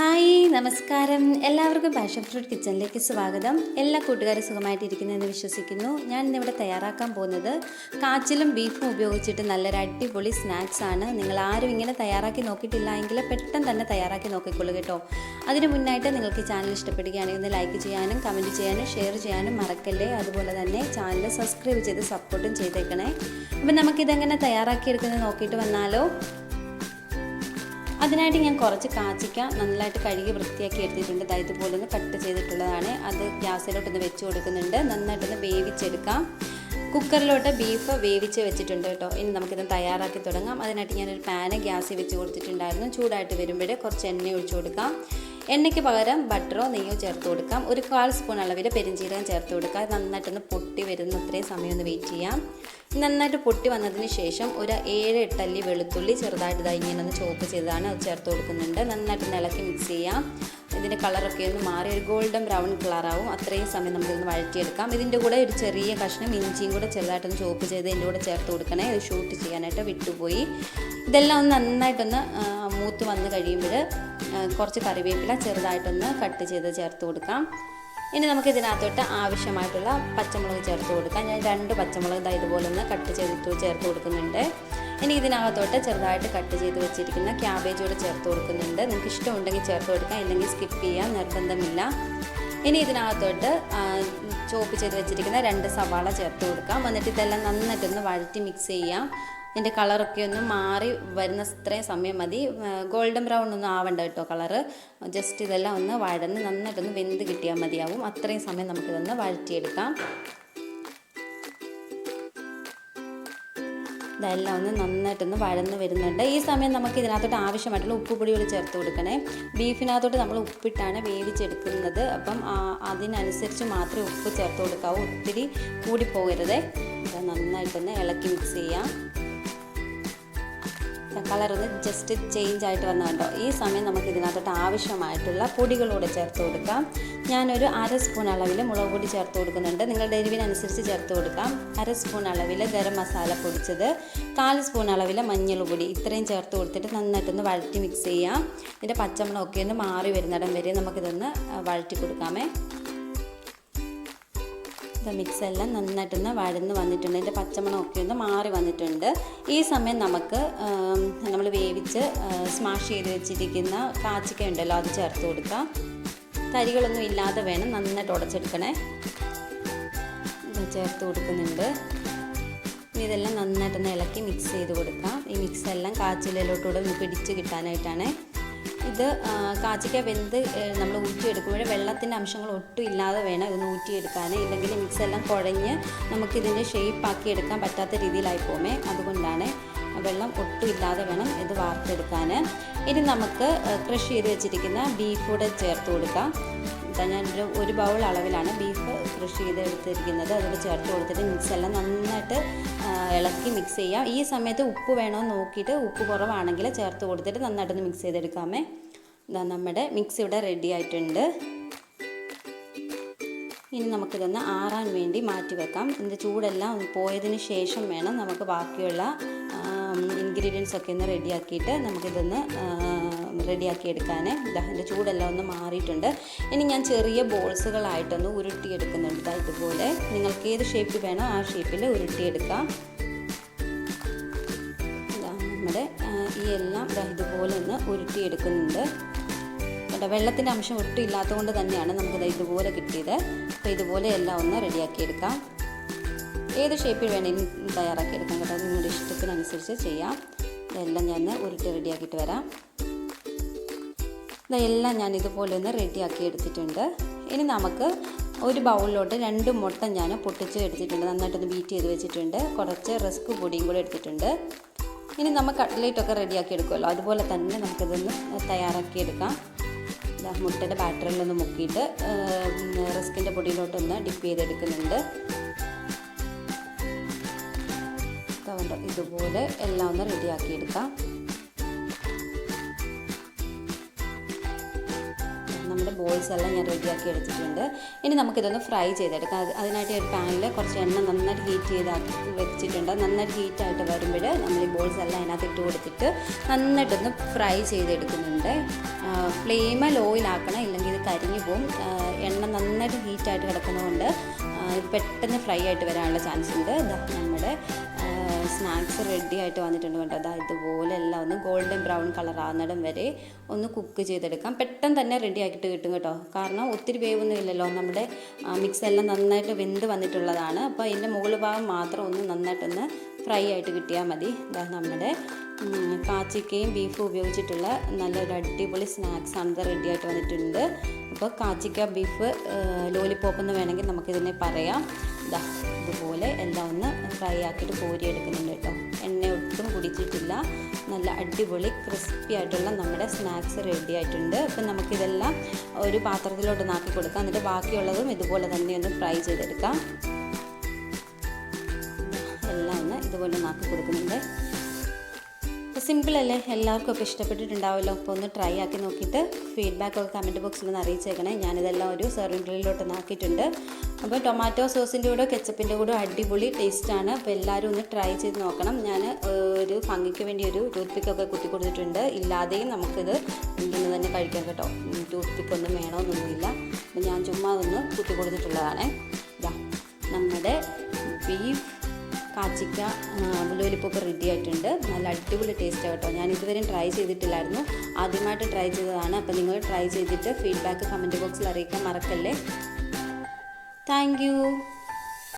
Hi നമസ്കാരം. എല്ലാവർക്കും passion fruit കിച്ചണിലേക്ക് സ്വാഗതം. എല്ലാ കൂട്ടുകാരും സുഖമായിട്ടിരിക്കുന്നതെന്ന് വിശ്വസിക്കുന്നു. ഞാൻ ഇന്നിവിടെ തയ്യാറാക്കാൻ പോകുന്നത് കാച്ചിലും ബീഫും ഉപയോഗിച്ചിട്ട് നല്ലൊരു അടിപൊളി സ്നാക്സ് ആണ്. നിങ്ങൾ ആരും ഇങ്ങനെ തയ്യാറാക്കി നോക്കിയിട്ടില്ല എങ്കിൽ പെട്ടെന്ന് തന്നെ തയ്യാറാക്കി നോക്കിക്കൊള്ളു കേട്ടോ. അതിന് മുന്നായിട്ട് നിങ്ങൾക്ക് ചാനൽ ഇഷ്ടപ്പെടുകയാണെങ്കിൽ ഒന്ന് ലൈക്ക് ചെയ്യാനും കമന്റ് ചെയ്യാനും ഷെയർ ചെയ്യാനും മറക്കല്ലേ? അതുപോലെ തന്നെ ചാനൽ സബ്സ്ക്രൈബ് ചെയ്ത് സപ്പോർട്ടും ചെയ്തേക്കണേ. അപ്പം നമുക്കിതെങ്ങനെ തയ്യാറാക്കിയെടുക്കുന്നത് നോക്കിയിട്ട് വന്നാലോ. അതിനായിട്ട് ഞാൻ കുറച്ച് കാച്ചിക്ക നന്നായിട്ട് കഴുകി വൃത്തിയാക്കി എടുത്തിട്ടുണ്ട്. ദാ ഇതുപോലെ ഒന്ന് കട്ട് ചെയ്തിട്ടുള്ളതാണ്. അത് ഗ്യാസിലോട്ടൊന്ന് വെച്ച് കൊടുക്കുന്നുണ്ട്. നന്നായിട്ടൊന്ന് വേവിച്ചെടുക്കാം. കുക്കറിലോട്ട് ബീഫ് വേവിച്ച് വെച്ചിട്ടുണ്ട് കേട്ടോ. ഇനി നമുക്കിത് തയ്യാറാക്കി തുടങ്ങാം. അതിനായിട്ട് ഞാനൊരു പാന് ഗ്യാസിൽ വെച്ച് കൊടുത്തിട്ടുണ്ടായിരുന്നു. ചൂടായിട്ട് വരുമ്പോഴേ കുറച്ച് എണ്ണ ഒഴിച്ചു കൊടുക്കാം. എണ്ണയ്ക്ക് പകരം ബട്ടറോ നെയ്യോ ചേർത്ത് കൊടുക്കാം. ഒരു കാൽ സ്പൂൺ അളവിൽ പെരിഞ്ചീരകം ചേർത്ത് കൊടുക്കാം. അത് നന്നായിട്ടൊന്ന് പൊട്ടി വരുന്ന അത്രയും സമയം ഒന്ന് വെയിറ്റ് ചെയ്യാം. നന്നായിട്ട് പൊട്ടി വന്നതിന് ശേഷം ഒരു ഏഴ് എട്ടല്ലി വെളുത്തുള്ളി ചെറുതായിട്ട് ഇങ്ങനെ ഒന്ന് ചോപ്പ് ചെയ്തതാണ്. അത് ചേർത്ത് കൊടുക്കുന്നുണ്ട്. നന്നായിട്ട് ഇളക്കി മിക്സ് ചെയ്യാം. ഇതിന്റെ കളറൊക്കെ ഒന്ന് മാറി ഒരു ഗോൾഡൻ ബ്രൗൺ കളറാവും അത്രയും സമയം നമുക്കിതൊന്ന് വഴറ്റിയെടുക്കാം. ഇതിന്റെ കൂടെ ഒരു ചെറിയ കഷ്ണം ഇഞ്ചിയും കൂടെ ചെറുതായിട്ടൊന്ന് ചോപ്പ് ചെയ്ത് ഇതിന്റെ കൂടെ ചേർത്ത് കൊടുക്കണേ. ഇത് ഷൂട്ട് ചെയ്യാനായിട്ട് വിട്ടുപോയി. ഇതെല്ലാം ഒന്ന് നന്നായിട്ടൊന്ന് മൂത്ത് വന്ന് കഴിയുമ്പോൾ കുറച്ച് കറിവേപ്പില ചെറുതായിട്ടൊന്ന് കട്ട് ചെയ്ത് ചേർത്ത് കൊടുക്കാം. ഇനി നമുക്ക് ഇതിനകത്തോട്ട് ആവശ്യമായിട്ടുള്ള പച്ചമുളക് ചേർത്ത് കൊടുക്കാം. ഞാൻ രണ്ട് പച്ചമുളക് ഇതാ ഇതുപോലെ ഒന്ന് കട്ട് ചെയ്തിട്ട് ചേർത്ത് കൊടുക്കുന്നുണ്ട്. ഇനി ഇതിനകത്തോട്ട് ചെറുതായിട്ട് കട്ട് ചെയ്ത് വെച്ചിരിക്കുന്ന ക്യാബേജ് കൂടെ ചേർത്ത് കൊടുക്കുന്നുണ്ട്. നിങ്ങൾക്ക് ഇഷ്ടമുണ്ടെങ്കിൽ ചേർത്ത് കൊടുക്കാം ഇല്ലെങ്കിൽ സ്കിപ്പ് ചെയ്യാം നിർബന്ധമില്ല. ഇനി ഇതിനകത്തോട്ട് ചോപ്പ് ചെയ്ത് വെച്ചിരിക്കുന്ന രണ്ട് സവാള ചേർത്ത് കൊടുക്കാം. എന്നിട്ട് ഇതെല്ലാം നന്നായിട്ടൊന്ന് വഴറ്റി മിക്സ് ചെയ്യാം. ഇതിന്റെ കളറൊക്കെ ഒന്ന് മാറി വരുന്ന ഇത്രയും സമയം മതി. ഗോൾഡൻ ബ്രൗൺ ഒന്നും ആവണ്ട കേട്ടോ കളറ് ജസ്റ്റ് ഇതെല്ലാം ഒന്ന് വഴന്ന് നന്നായിട്ടൊന്ന് വെന്ത് കിട്ടിയാൽ മതിയാവും. അത്രയും സമയം നമുക്കിതൊന്ന് വഴറ്റിയെടുക്കാം. ഇതെല്ലാം ഒന്ന് നന്നായിട്ടൊന്ന് വഴന്ന് വരുന്നുണ്ട്. ഈ സമയം നമുക്ക് ഇതിനകത്തോട്ട് ആവശ്യമായിട്ടുള്ള ഉപ്പുപൊടികൾ ചേർത്ത് കൊടുക്കണേ. ബീഫിനകത്തോട്ട് നമ്മൾ ഉപ്പിട്ടാണ് വേവിച്ചെടുക്കുന്നത്. അപ്പം അതിനനുസരിച്ച് മാത്രമേ ഉപ്പ് ചേർത്ത് കൊടുക്കാവൂ. ഒത്തിരി ഇത് നന്നായിട്ടൊന്ന് ഇളക്കി മിക്സ് ചെയ്യാം. കളർ ഒന്ന് ജസ്റ്റ് ചേഞ്ച് ആയിട്ട് വന്ന കണ്ടോ? ഈ സമയം നമുക്ക് ഇതിനകത്തോട്ട് ആവശ്യമായിട്ടുള്ള പൊടികളൂടെ ചേർത്ത് കൊടുക്കാം. ഞാനൊരു അര സ്പൂൺ അളവിൽ മുളക് പൊടി ചേർത്ത് കൊടുക്കുന്നുണ്ട്. നിങ്ങളുടെ എരിവിനനുസരിച്ച് ചേർത്ത് കൊടുക്കാം. അര സ്പൂൺ അളവിൽ ഗരം മസാല പൊടിച്ചത്. കാൽ സ്പൂൺ അളവിൽ മഞ്ഞൾ പൊടി. ഇത്രയും ചേർത്ത് കൊടുത്തിട്ട് നന്നായിട്ടൊന്ന് വഴറ്റി മിക്സ് ചെയ്യാം. ഇതിന്റെ പച്ചമുളകൊക്കെ ഒന്ന് മാറി വരുന്നിടം വരെ നമുക്കിതൊന്ന് വഴറ്റി കൊടുക്കാമേ. മിക്സ് എല്ലാം നന്നായിട്ടൊന്ന് വഴന്ന് വന്നിട്ടുണ്ട്. അതിന്റെ പച്ചമണമൊക്കെ ഒന്ന് മാറി വന്നിട്ടുണ്ട്. ഈ സമയം നമുക്ക് നമ്മൾ വേവിച്ച് സ്മാഷ് ചെയ്ത് വെച്ചിരിക്കുന്ന കാച്ചിക്ക ഉണ്ടല്ലോ അത് ചേർത്ത് കൊടുക്കാം. തരികളൊന്നും ഇല്ലാതെ വേണം നന്നായിട്ട് ഉടച്ചെടുക്കണേ. ചേർത്ത് കൊടുക്കുന്നുണ്ട്. ഇതെല്ലാം നന്നായിട്ടൊന്ന് ഇളക്കി മിക്സ് ചെയ്ത് കൊടുക്കാം. ഈ മിക്സ് എല്ലാം കാച്ചിലോട്ടൂടെ ഒന്ന് പിടിച്ച് കിട്ടാനായിട്ടാണ്. ഇത് കാച്ചിക്ക വെന്ത് നമ്മൾ ഊറ്റിയെടുക്കുമ്പോൾ വെള്ളത്തിന്റെ അംശങ്ങൾ ഒട്ടും ഇല്ലാതെ വേണം ഇതൊന്ന് ഊറ്റിയെടുക്കാൻ. ഇല്ലെങ്കിൽ മിക്സ് എല്ലാം കുഴഞ്ഞ് നമുക്കിതിന്റെ ഷേപ്പ് ആക്കി എടുക്കാൻ പറ്റാത്ത രീതിയിലായി പോമേ അതുകൊണ്ടാണ് വെള്ളം ഒട്ടും ഇല്ലാതെ വേണം ഇത് വാർത്തെടുക്കാൻ. ഇനി നമുക്ക് ക്രഷ് ചെയ്ത് വെച്ചിരിക്കുന്ന ബീഫ് കൂടെ ചേർത്ത് കൊടുക്കാം. ഞാൻ ഒരു ഒരു ബൗൾ അളവിലാണ് ബീഫ് കൃഷി ചെയ്ത് എടുത്തിരിക്കുന്നത് അതിൽ ചേർത്ത് കൊടുത്തിട്ട് മിക്സ് എല്ലാം നന്നായിട്ട് ഇളക്കി മിക്സ് ചെയ്യാം. ഈ സമയത്ത് ഉപ്പ് വേണോ നോക്കിയിട്ട് ഉപ്പ് കുറവാണെങ്കിൽ ചേർത്ത് കൊടുത്തിട്ട് നന്നായിട്ടൊന്ന് മിക്സ് ചെയ്തെടുക്കാമേ. ഇതാ നമ്മുടെ മിക്സ് ഇവിടെ റെഡി ആയിട്ടുണ്ട്. ഇനി നമുക്കിതൊന്ന് ആറാൻ വേണ്ടി മാറ്റി വെക്കാം. ഇതിന്റെ ചൂടെല്ലാം പോയതിന് ശേഷം വേണം നമുക്ക് ബാക്കിയുള്ള ഇൻഗ്രീഡിയൻസ് ഒക്കെ ഒന്ന് റെഡിയാക്കിയിട്ട് നമുക്കിതൊന്ന് റെഡിയാക്കി എടുക്കാൻ ഇതിന്റെ ചൂടെല്ലാം ഒന്ന് മാറിയിട്ടുണ്ട്. ഇനി ഞാൻ ചെറിയ ബോൾസുകളായിട്ടൊന്ന് ഉരുട്ടിയെടുക്കുന്നുണ്ട്. ഇതുപോലെ. നിങ്ങൾക്ക് ഏത് ഷേപ്പിൽ വേണോ ആ ഷേപ്പിൽ ഉരുട്ടിയെടുക്കാം. നമ്മുടെ ഈ എല്ലാം ഇതുപോലെ ഒന്ന് ഉരുട്ടിയെടുക്കുന്നുണ്ട്. കേട്ടോ വെള്ളത്തിന്റെ അംശം ഒട്ടും ഇല്ലാത്തതുകൊണ്ട് തന്നെയാണ് നമുക്കിത് ഇതുപോലെ കിട്ടിയത്. അപ്പോൾ ഇതുപോലെ എല്ലാം ഒന്ന് റെഡിയാക്കി എടുക്കാം. ഏത് ഷേപ്പിൽ വേണമെങ്കിലും തയ്യാറാക്കി എടുക്കാം കേട്ടോ. നിങ്ങളുടെ ഇഷ്ടത്തിനനുസരിച്ച് ചെയ്യാം. ഇതെല്ലാം ഞാൻ ഉരുട്ടി റെഡിയാക്കിയിട്ട് വരാം. ഇതെല്ലാം ഞാൻ ഇതുപോലെ ഒന്ന് റെഡിയാക്കി എടുത്തിട്ടുണ്ട്. ഇനി നമുക്ക് ഒരു ബൗളിലോട്ട് രണ്ട് മുട്ട ഞാൻ പൊട്ടിച്ച് എടുത്തിട്ടുണ്ട്. നന്നായിട്ടൊന്ന് ബീറ്റ് ചെയ്ത് വെച്ചിട്ടുണ്ട്. കുറച്ച് റിസ്ക് പൊടിയും കൂടെ എടുത്തിട്ടുണ്ട്. ഇനി നമ്മൾ കട്ട്ലേറ്റൊക്കെ റെഡിയാക്കി എടുക്കുമല്ലോ. അതുപോലെ തന്നെ നമുക്കിതൊന്ന് തയ്യാറാക്കി എടുക്കാം. മുട്ടയുടെ ബാറ്ററിലൊന്ന് മുക്കിയിട്ട് റിസ്കിന്റെ പൊടിയിലോട്ടൊന്ന് ഡിപ്പ് ചെയ്തെടുക്കുന്നുണ്ട്. ഇതുപോലെ എല്ലാം ഒന്ന് റെഡിയാക്കി നമ്മുടെ ബോൾസ് എല്ലാം ഞാൻ റെഡിയാക്കി എടുത്തിട്ടുണ്ട്. ഇനി നമുക്കിതൊന്ന് ഫ്രൈ ചെയ്തെടുക്കാം. അതിനായിട്ട് ഒരു പാനിൽ കുറച്ച് എണ്ണ നന്നായിട്ട് ഹീറ്റ് ചെയ്താക്കി വെച്ചിട്ടുണ്ട്. നന്നായിട്ട് ഹീറ്റായിട്ട് വരുമ്പോൾ നമ്മൾ ഈ ബോൾസ് എല്ലാം അതിനകത്ത് ഇട്ട് കൊടുത്തിട്ട് നന്നായിട്ടൊന്ന് ഫ്രൈ ചെയ്തെടുക്കുന്നുണ്ട്. ഫ്ലെയിമ ലോയിലാക്കണം ഇല്ലെങ്കിൽ ഇത് കരിഞ്ഞു പോകും. എണ്ണ നന്നായിട്ട് ഹീറ്റായിട്ട് കിടക്കുന്നതുകൊണ്ട് ഇത് പെട്ടെന്ന് ഫ്രൈ ആയിട്ട് വരാനുള്ള ചാൻസ് ഉണ്ട്. നമ്മുടെ സ്നാക്സ് റെഡി ആയിട്ട് വന്നിട്ടുണ്ട് കേട്ടോ. അതാ ഇതുപോലെ എല്ലാം ഒന്ന് ഗോൾഡൻ ബ്രൗൺ കളർ ആകുന്നിടം വരെ ഒന്ന് കുക്ക് ചെയ്തെടുക്കാം. പെട്ടെന്ന് തന്നെ റെഡി ആക്കിയിട്ട് കിട്ടും കേട്ടോ. കാരണം ഒത്തിരി വേവൊന്നും ഇല്ലല്ലോ. നമ്മുടെ മിക്സ് എല്ലാം നന്നായിട്ട് വെന്ത് വന്നിട്ടുള്ളതാണ്. അപ്പോൾ അതിന്റെ മുകൾ ഭാഗം മാത്രം ഒന്ന് നന്നായിട്ടൊന്ന് ഫ്രൈ ആയിട്ട് കിട്ടിയാൽ മതി. ഇതാ നമ്മുടെ കാച്ചിക്കയും ബീഫും ഉപയോഗിച്ചിട്ടുള്ള നല്ലൊരു അടിപൊളി സ്നാക്സ് ആണ് റെഡി ആയിട്ട് വന്നിട്ടുണ്ട്. അപ്പോൾ കാച്ചിക്ക ബീഫ് ലോലിപ്പോപ്പ് എന്ന് വേണമെങ്കിൽ നമുക്കിതിനെ പറയാം. ഇതാ ഇതുപോലെ എല്ലാം ഒന്ന് ഫ്രൈ ആക്കിയിട്ട് കോരി എടുക്കുന്നുണ്ട് കേട്ടോ. എണ്ണ ഒട്ടും കുടിച്ചിട്ടില്ല. നല്ല അടിപൊളി ക്രിസ്പി ആയിട്ടുള്ള നമ്മുടെ സ്നാക്സ് റെഡി ആയിട്ടുണ്ട്. അപ്പം നമുക്കിതെല്ലാം ഒരു പാത്രത്തിലോട്ട് നാക്കി കൊടുക്കാം. എന്നിട്ട് ബാക്കിയുള്ളതും ഇതുപോലെ തന്നെ ഒന്ന് ഫ്രൈ ചെയ്തെടുക്കാം. എല്ലാം ഒന്ന് ഇതുപോലെ നാക്കി കൊടുക്കുന്നുണ്ട്. സിമ്പിൾ അല്ലേ എല്ലാവർക്കും ഒക്കെ ഇഷ്ടപ്പെട്ടിട്ടുണ്ടാവുമല്ലോ. അപ്പോൾ ഒന്ന് ട്രൈ ആക്കി നോക്കിയിട്ട് ഫീഡ്ബാക്ക് ഒക്കെ കമന്റ് ബോക്സിൽ ഒന്ന് അറിയിച്ചേക്കണേ. ഞാനിതെല്ലാം ഒരു സെർവിംഗ് ഗ്രില്ലിലോട്ട് ഒന്ന് ആക്കിയിട്ടുണ്ട്. അപ്പോൾ ടൊമാറ്റോ സോസിന്റെ കൂടെ കെച്ചപ്പിന്റെ കൂടെ അടിപൊളി ടേസ്റ്റാണ് അപ്പോൾ എല്ലാവരും ഒന്ന് ട്രൈ ചെയ്ത് നോക്കണം. ഞാൻ ഒരു ഭംഗിക്ക് വേണ്ടി ഒരു ടൂത്ത് പിക്കൊക്കെ കുത്തി കൊടുത്തിട്ടുണ്ട്. ഇല്ലാതെയും നമുക്കിത് ഇന്ന് തന്നെ കഴിക്കാം കേട്ടോ. ടൂത്ത് പിക്കൊന്നും വേണമെന്നൊന്നുമില്ല അപ്പോൾ ഞാൻ ചുമ്മാ ഒന്ന് കുത്തി കൊടുത്തിട്ടുള്ളതാണ്. നമ്മുടെ ബീഫ് കാച്ചിക്ക ലോലിപ്പൊക്കെ റെഡി ആയിട്ടുണ്ട്. നല്ല അടിപൊളി ടേസ്റ്റ് കേട്ടോ. ഞാൻ ഇതുവരെയും ട്രൈ ചെയ്തിട്ടില്ലായിരുന്നു. ആദ്യമായിട്ട് ട്രൈ ചെയ്തതാണ്. അപ്പോൾ നിങ്ങൾ ട്രൈ ചെയ്തിട്ട് ഫീഡ്ബാക്ക് കമന്റ് ബോക്സിൽ അറിയിക്കാൻ മറക്കല്ലേ. താങ്ക്